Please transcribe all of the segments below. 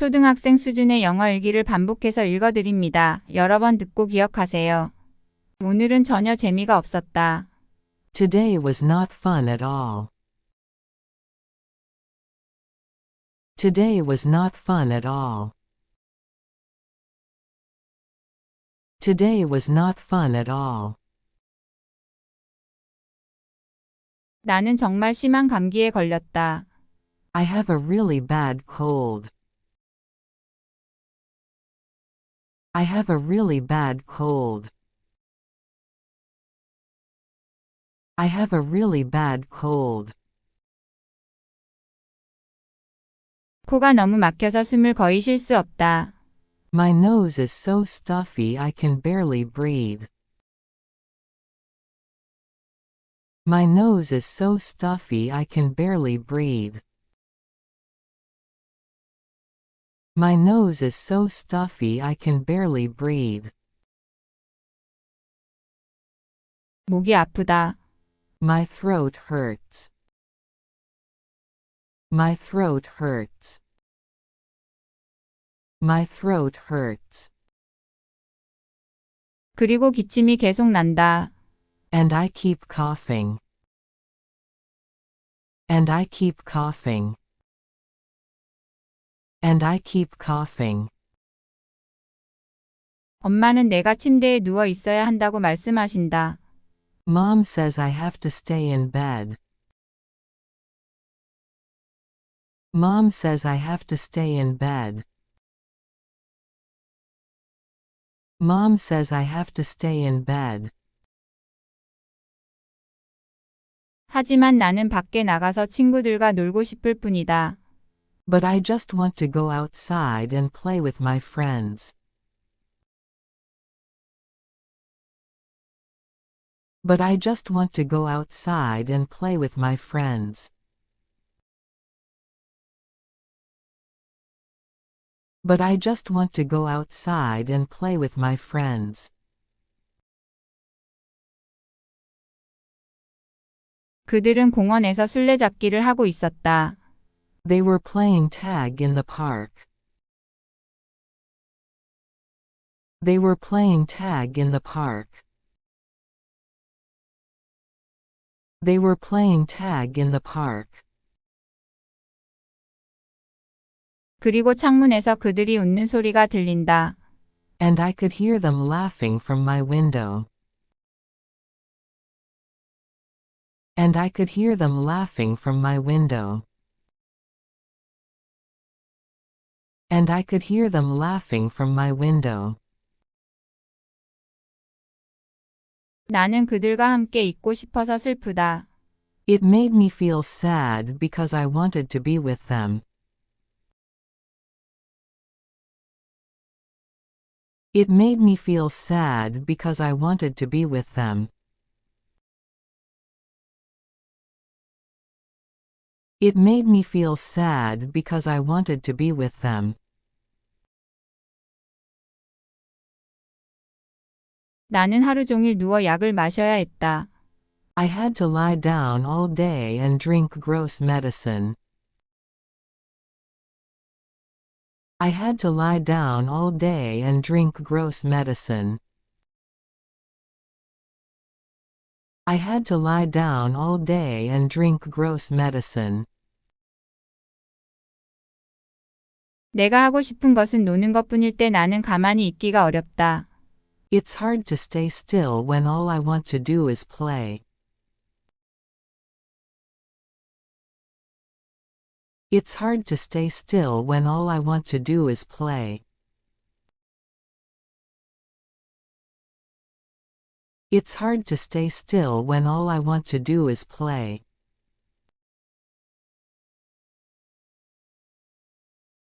초등학생 수준의 영어 일기를 반복해서 읽어드립니다. 여러 번 듣고 기억하세요. 오늘은 전혀 재미가 없었다. Today was not fun at all. Today was not fun at all. Today was not fun at all. 나는 정말 심한 감기에 걸렸다. I have a really bad cold. I have a really bad cold. I have a really bad cold. 코가 너무 막혀서 숨을 거의 쉴 수 없다. My nose is so stuffy I can barely breathe. My nose is so stuffy I can barely breathe. My nose is so stuffy I can barely breathe. 목이 아프다. My throat hurts. My throat hurts. My throat hurts. 그리고 기침이 계속 난다. And I keep coughing. And I keep coughing. And I keep coughing. 엄마는 내가 침대에 누워 있어야 한다고 말씀하신다. Mom says I have to stay in bed. Mom says I have to stay in bed. Mom says I have to stay in bed. 하지만 나는 밖에 나가서 친구들과 놀고 싶을 뿐이다. But I just want to go outside and play with my friends. But I just want to go outside and play with my friends. But I just want to go outside and play with my friends. 그들은 공원에서 술래잡기를 하고 있었다. They were playing tag in the park. They were playing tag in the park. They were playing tag in the park. 그리고 창문에서 그들이 웃는 소리가 들린다. And I could hear them laughing from my window. And I could hear them laughing from my window. And I could hear them laughing from my window. 나는 그들과 함께 있고 싶어서 슬프다. It made me feel sad because I wanted to be with them. It made me feel sad because I wanted to be with them. It made me feel sad because I wanted to be with them. 나는 하루 종일 누워 약을 마셔야 했다. I had to lie down all day and drink gross medicine. I had to lie down all day and drink gross medicine. I had to lie down all day and drink gross medicine. 내가 하고 싶은 것은 노는 것뿐일 때 나는 가만히 있기가 어렵다. It's hard to stay still when all I want to do is play. It's hard to stay still when all I want to do is play. It's hard to stay still when all I want to do is play.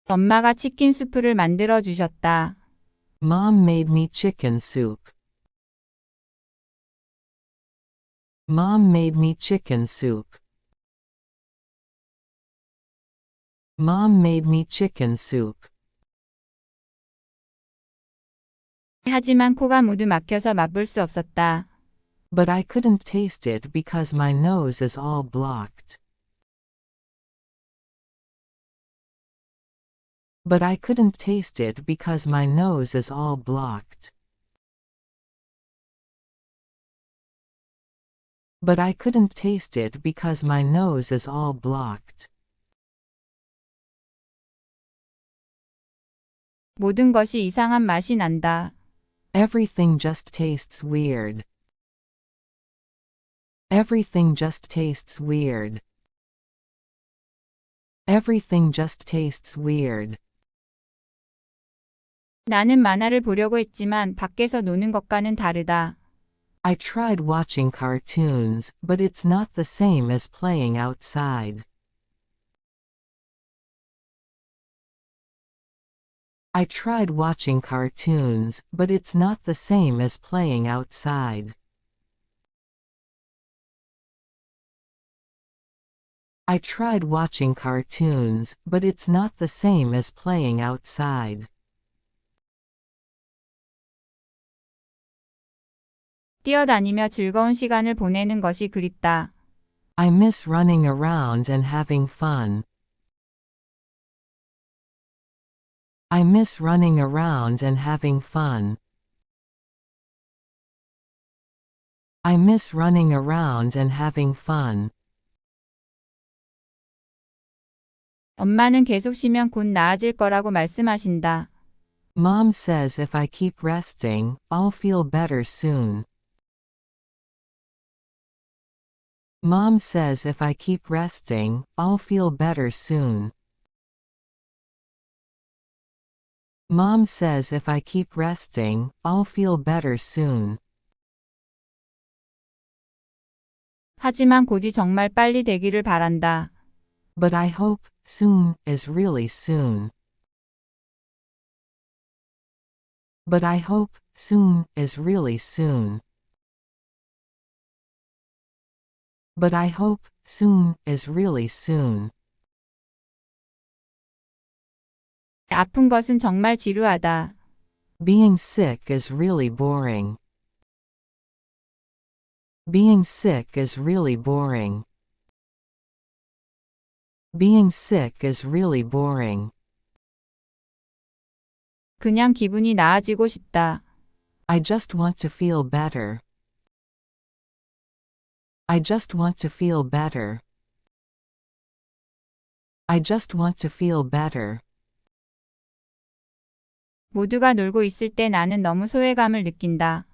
엄마가 치킨 수프를 만들어 주셨다. Mom made me chicken soup. Mom made me chicken soup. Mom made me chicken soup. 하지만 코가 모두 막혀서 맛볼 수 없었다. But I couldn't taste it because my nose is all blocked. But I couldn't taste it because my nose is all blocked. But I couldn't taste it because my nose is all blocked. 모든 것이 이상한 맛이 난다. Everything just tastes weird. Everything just tastes weird. Everything just tastes weird. 나는 만화를 보려고 했지만 밖에서 노는 것과는 다르다. I tried watching cartoons, but it's not the same as playing outside. I tried watching cartoons, but it's not the same as playing outside. I tried watching cartoons, but it's not the same as playing outside. 뛰어다니며 즐거운 시간을 보내는 것이 그립다. I miss running around and having fun. I miss running around and having fun. I miss running around and having fun. 엄마는 계속 쉬면 곧 나아질 거라고 말씀하신다. Mom says if I keep resting, I'll feel better soon. Mom says if I keep resting, I'll feel better soon. Mom says if I keep resting, I'll feel better soon. 하지만 곧이 정말 빨리 되기를 바란다. But I hope soon is really soon. But I hope soon is really soon. But I hope soon is really soon. 아픈 것은 정말 지루하다. Being sick is really boring. Being sick is really boring. Being sick is really boring. 그냥 기분이 나아지고 싶다. I just want to feel better. I just want to feel better. I just want to feel better. 모두가 놀고 있을 때 나는 너무 소외감을 느낀다.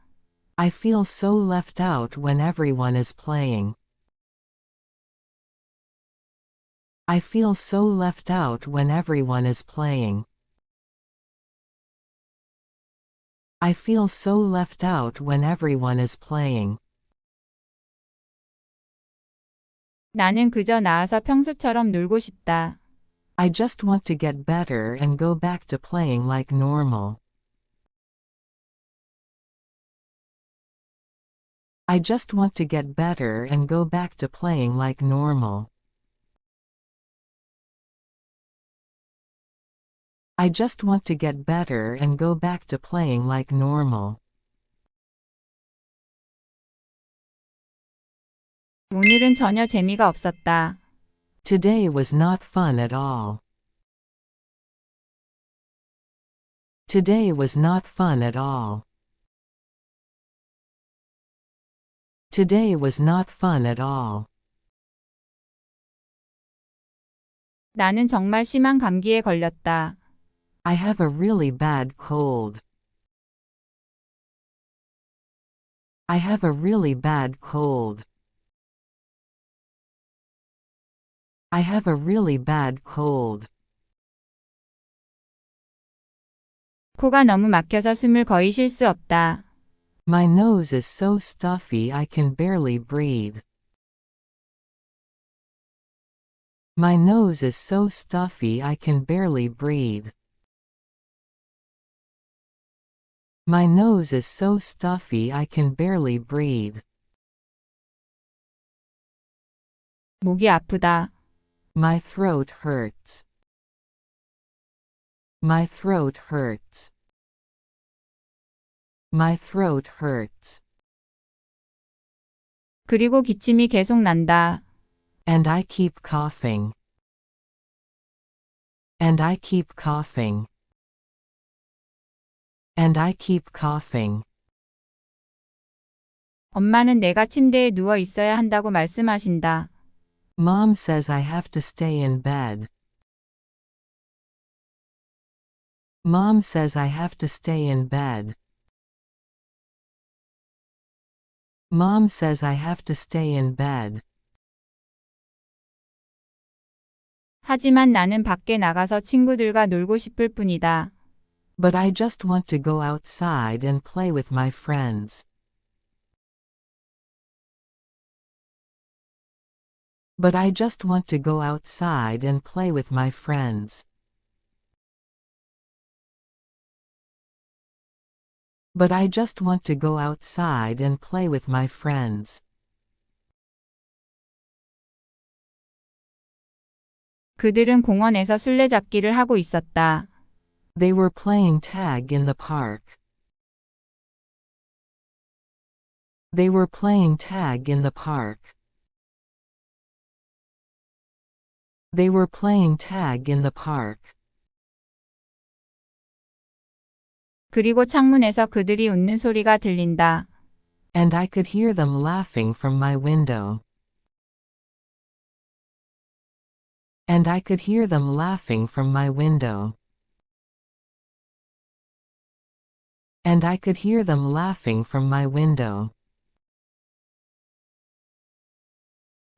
I feel so left out when everyone is playing. I feel so left out when everyone is playing. I feel so left out when everyone is playing. 나는 그저 나아서 평소처럼 놀고 싶다. I just want to get better and go back to playing like normal. I just want to get better and go back to playing like normal. I just want to get better and go back to playing like normal. 오늘은 전혀 재미가 없었다. Today was not fun at all. Today was not fun at all. Today was not fun at all. 나는 정말 심한 감기에 걸렸다. I have a really bad cold. I have a really bad cold. I have a really bad cold. 코가 너무 막혀서 숨을 거의 쉴 수 없다. My nose is so stuffy I can barely breathe. My nose is so stuffy I can barely breathe. My nose is so stuffy I can barely breathe. 목이 아프다. My throat hurts. My throat hurts. My throat hurts. 그리고 기침이 계속 난다. And I keep coughing. And I keep coughing. And I keep coughing. 엄마는 내가 침대에 누워 있어야 한다고 말씀하신다. Mom says I have to stay in bed. Mom says I have to stay in bed. Mom says I have to stay in bed. 하지만 나는 밖에 나가서 친구들과 놀고 싶을 뿐이다. But I just want to go outside and play with my friends. But I just want to go outside and play with my friends. But I just want to go outside and play with my friends. 그들은 공원에서 술래잡기를 하고 있었다. They were playing tag in the park. They were playing tag in the park. They were playing tag in the park. 그리고 창문에서 그들이 웃는 소리가 들린다. And I could hear them laughing from my window. And I could hear them laughing from my window. And I could hear them laughing from my window.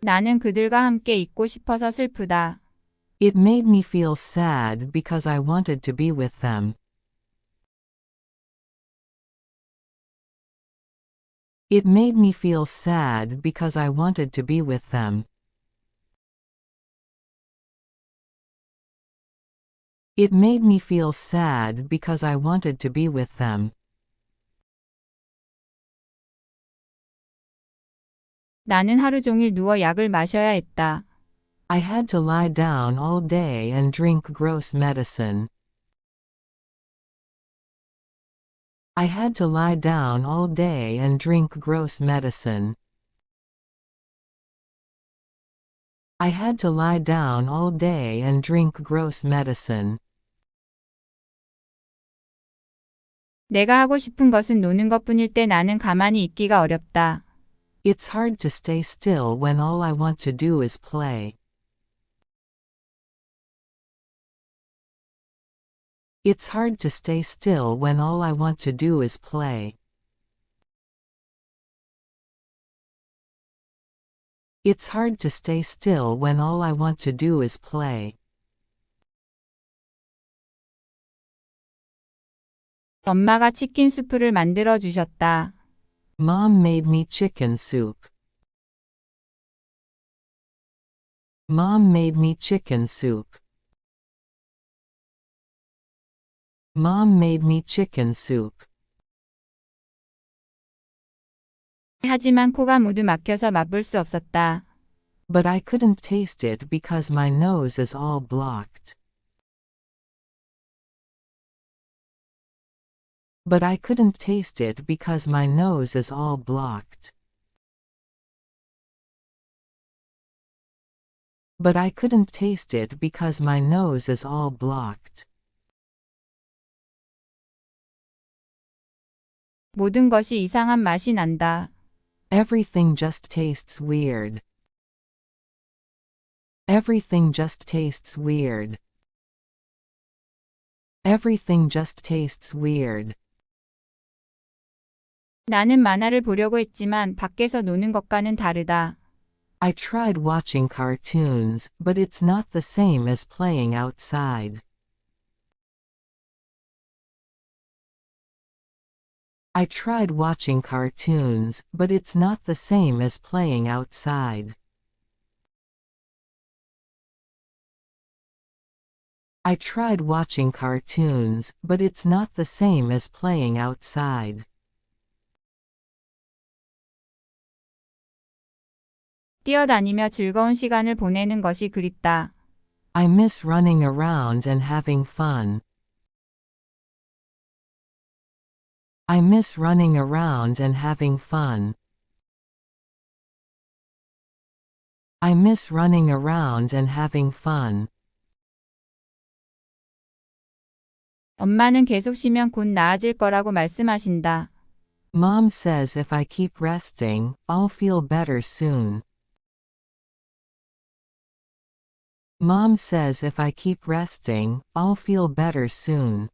나는 그들과 함께 있고 싶어서 슬프다. It made me feel sad because I wanted to be with them. It made me feel sad because I wanted to be with them. It made me feel sad because I wanted to be with them. 나는 하루 종일 누워 약을 마셔야 했다. I had to lie down all day and drink gross medicine. I had to lie down all day and drink gross medicine. I had to lie down all day and drink gross medicine. 내가 하고 싶은 것은 노는 것뿐일 때 나는 가만히 있기가 어렵다. It's hard to stay still when all I want to do is play. It's hard to stay still when all I want to do is play. It's hard to stay still when all I want to do is play. 엄마가 치킨 수프를 만들어 주셨다. Mom made me chicken soup. Mom made me chicken soup. Mom made me chicken soup. 하지만 코가 모두 막혀서 맛볼 수 없었다. But I couldn't taste it because my nose is all blocked. But I couldn't taste it because my nose is all blocked. But I couldn't taste it because my nose is all blocked. 모든 것이 이상한 맛이 난다. Everything just tastes weird. Everything just tastes weird. Everything just tastes weird. 나는 만화를 보려고 했지만 밖에서 노는 것과는 다르다. I tried watching cartoons, but it's not the same as playing outside. I tried watching cartoons, but it's not the same as playing outside. I tried watching cartoons, but it's not the same as playing outside. 뛰어다니며 즐거운 시간을 보내는 것이 그립다. I miss running around and having fun. I miss running around and having fun. I miss running around and having fun. 엄마는 계속 쉬면 곧 나아질 거라고 말씀하신다. Mom says if I keep resting, I'll feel better soon. Mom says if I keep resting, I'll feel better soon.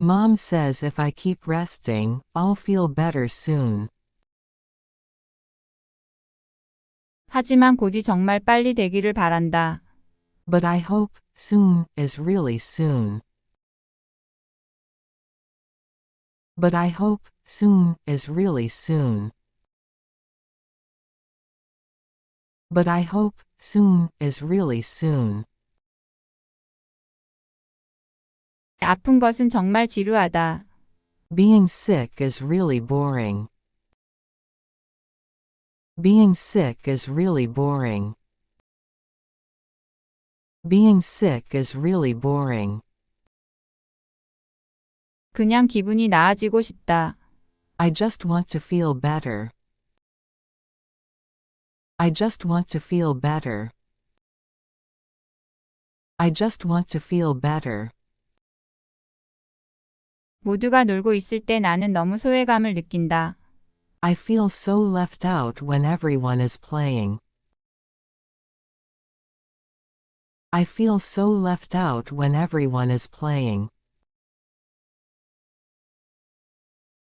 Mom says if I keep resting, I'll feel better soon. 하지만 곧이 정말 빨리 되기를 바란다. But I hope, soon, is really soon. But I hope, soon, is really soon. But I hope, soon, is really soon. 아픈 것은 정말 지루하다. Being sick is really boring. Being sick is really boring. Being sick is really boring. 그냥 기분이 나아지고 싶다. I just want to feel better. I just want to feel better. I just want to feel better. 모두가 놀고 있을 때 나는 너무 소외감을 느낀다. I feel so left out when everyone is playing. I feel so left out when everyone is playing.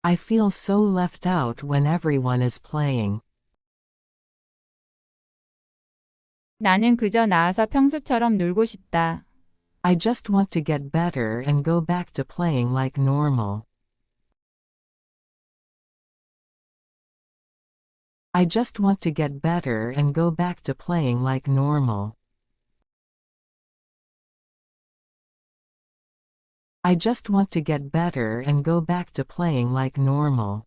I feel so left out when everyone is playing. 나는 그저 나아서 평소처럼 놀고 싶다. I just want to get better and go back to playing like normal. I just want to get better and go back to playing like normal. I just want to get better and go back to playing like normal.